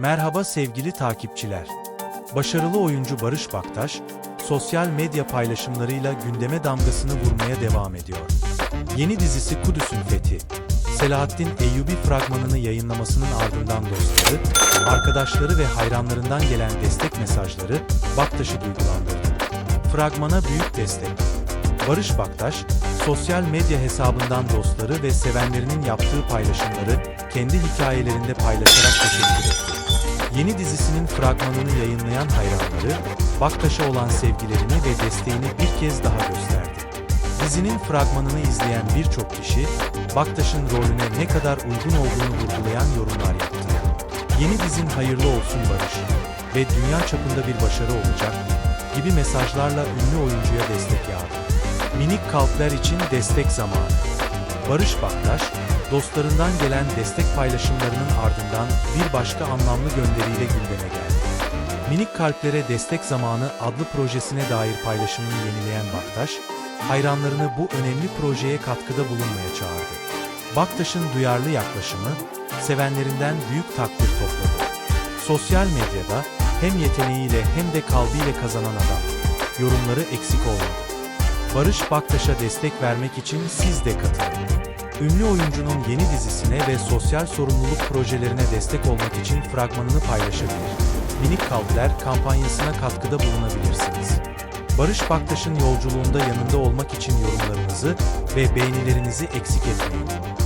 Merhaba sevgili takipçiler. Başarılı oyuncu Barış Baktaş, sosyal medya paylaşımlarıyla gündeme damgasını vurmaya devam ediyor. Yeni dizisi Kudüs'ün Fethi, Selahattin Eyyubi fragmanını yayınlamasının ardından dostları, arkadaşları ve hayranlarından gelen destek mesajları Baktaş'ı duygulandırdı. Fragmana büyük destek. Barış Baktaş, sosyal medya hesabından dostları ve sevenlerinin yaptığı paylaşımları kendi hikayelerinde paylaşarak teşekkür etti. Yeni dizisinin fragmanını yayınlayan hayranları, Baktaş'a olan sevgilerini ve desteğini bir kez daha gösterdi. Dizinin fragmanını izleyen birçok kişi, Baktaş'ın rolüne ne kadar uygun olduğunu vurgulayan yorumlar yaptı. Yeni dizin hayırlı olsun Barış ve dünya çapında bir başarı olacak gibi mesajlarla ünlü oyuncuya destek yağdı. Minik kalpler için destek zamanı. Barış Baktaş, dostlarından gelen destek paylaşımlarının ardından bir başka anlamlı gönderiyle gündeme geldi. Minik Kalplere Destek Zamanı adlı projesine dair paylaşımını yenileyen Baktaş, hayranlarını bu önemli projeye katkıda bulunmaya çağırdı. Baktaş'ın duyarlı yaklaşımı, sevenlerinden büyük takdir topladı. Sosyal medyada hem yeteneğiyle hem de kalbiyle kazanan adam, yorumları eksik olmadı. Barış Baktaş'a destek vermek için siz de katılın. Ünlü oyuncunun yeni dizisine ve sosyal sorumluluk projelerine destek olmak için fragmanını paylaşabilir. Minik Kalpler kampanyasına katkıda bulunabilirsiniz. Barış Baktaş'ın yolculuğunda yanında olmak için yorumlarınızı ve beğenilerinizi eksik etmeyin.